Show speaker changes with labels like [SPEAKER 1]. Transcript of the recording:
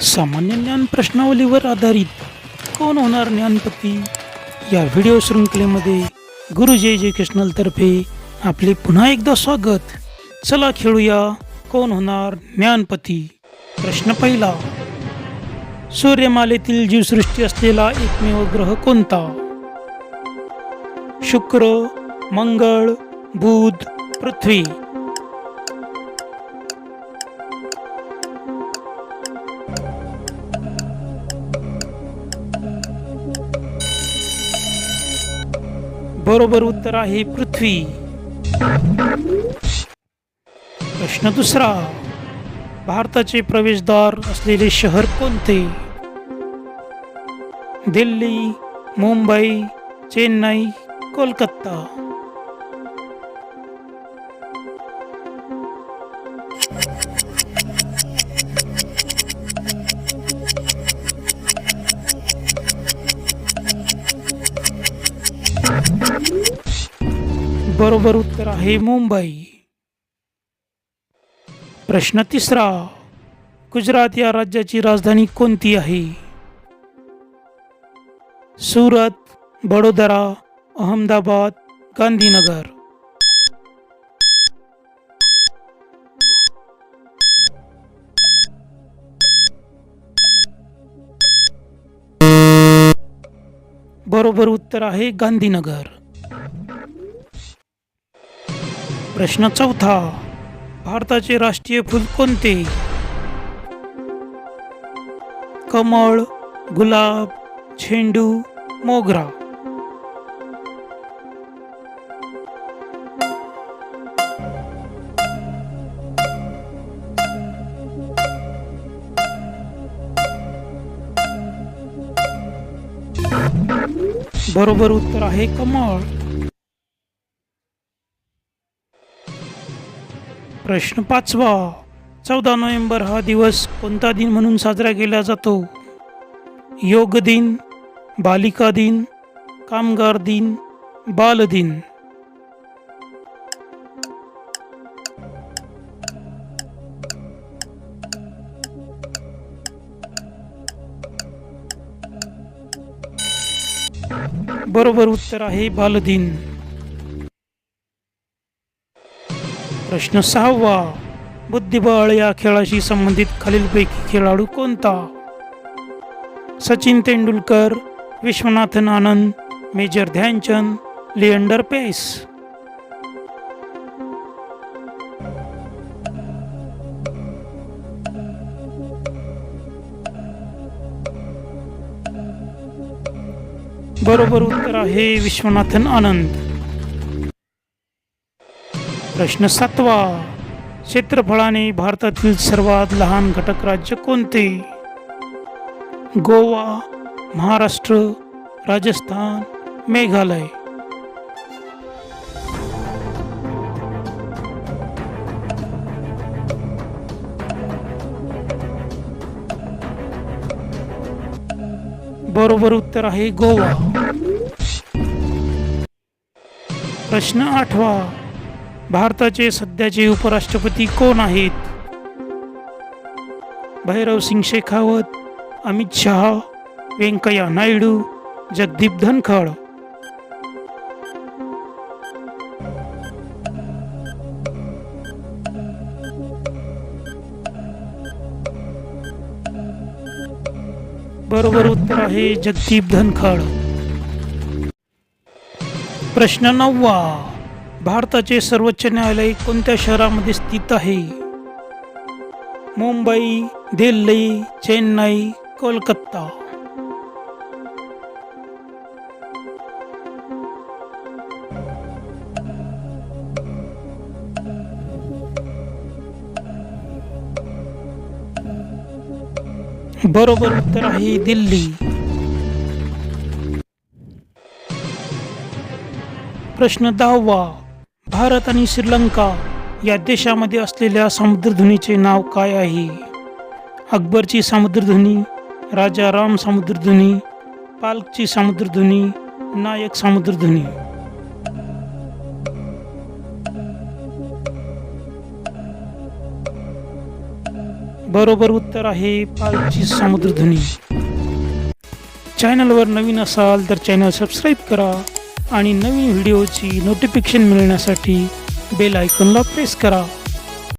[SPEAKER 1] सामान्य ज्ञान प्रश्नावलीवर आधारित कोण होणार ज्ञानपती? या व्हिडिओ शृंखलेमध्ये गुरु जय एज्युकेशनलतर्फे आपले पुन्हा एकदा स्वागत. चला खेळूया कोण होणार ज्ञानपती? प्रश्न पहिला सूर्यमालेतील जीवसृष्टी असलेला एकमेव ग्रह कोणता? शुक्र मंगळ बुध पृथ्वी. बरोबर उत्तर आहे पृथ्वी. प्रश्न दुसरा भारताचे प्रवेशद्वार असलेले शहर कोणते? दिल्ली मुंबई चेन्नई कोलकाता. बरोबर उत्तर आहे मुंबई. प्रश्न तिसरा गुजरात या राज्याची राजधानी कोणती आहे? सुरत बडोदरा अहमदाबाद गांधीनगर. बरोबर उत्तर आहे गांधीनगर. प्रश्न चौथा. भारताचे राष्ट्रीय फूल कोणते? कमळ गुलाब झेंडू मोगरा. बरोबर उत्तर आहे कमळ. प्रश्न पाचवा. चौदा नोव्हेंबर हा दिवस कोणता दिन म्हणून साजरा केला जातो? योग दिन बालिका दिन कामगार दिन बाल दिन. बरोबर उत्तर आहे बालदिन प्रश्न सहावा. बुद्धिबळ या खेळाशी संबंधित खालीलपैकी खेळाडू कोणता? सचिन तेंडुलकर विश्वनाथन आनंद मेजर ध्यानचंद लिएंडर पेस. बरोबर उत्तर आहे विश्वनाथन आनंद. प्रश्न सातवा, क्षेत्रफळाने भारतातील सर्वात लहान घटक राज्य कोणते? गोवा, महाराष्ट्र, राजस्थान, मेघालय. बरोबर उत्तर आहे गोवा. प्रश्न आठवा भारताचे सध्याचे उपराष्ट्रपती कोण आहेत? भैरव सिंग शेखावत अमित शहा व्यंकय्या नायडू जगदीप धनखड. बरोबर उत्तर आहे जगदीप धनखड. प्रश्न नववा. भारताचे सर्वोच्च न्यायालय कोणत्या शहरामध्ये स्थित आहे? मुंबई दिल्ली चेन्नई कोलकाता. बरोबर उत्तर आहे दिल्ली. प्रश्न दहावा. भारत आणि श्रीलंका या देशामध्ये असलेल्या समुद्रधुनीचे नाव काय आहे? अकबरची समुद्रधुनी राजा राम समुद्रधुनी पालकची समुद्रधुनी नायक समुद्रधुनी. बरोबर उत्तर आहे पालची समुद्रधुनी. चॅनलवर नवीन असाल तर चॅनल सबस्क्राईब करा. आणि नवीन व्हिडिओची नोटिफिकेशन मिळण्यासाठी बेल आयकॉनला प्रेस करा.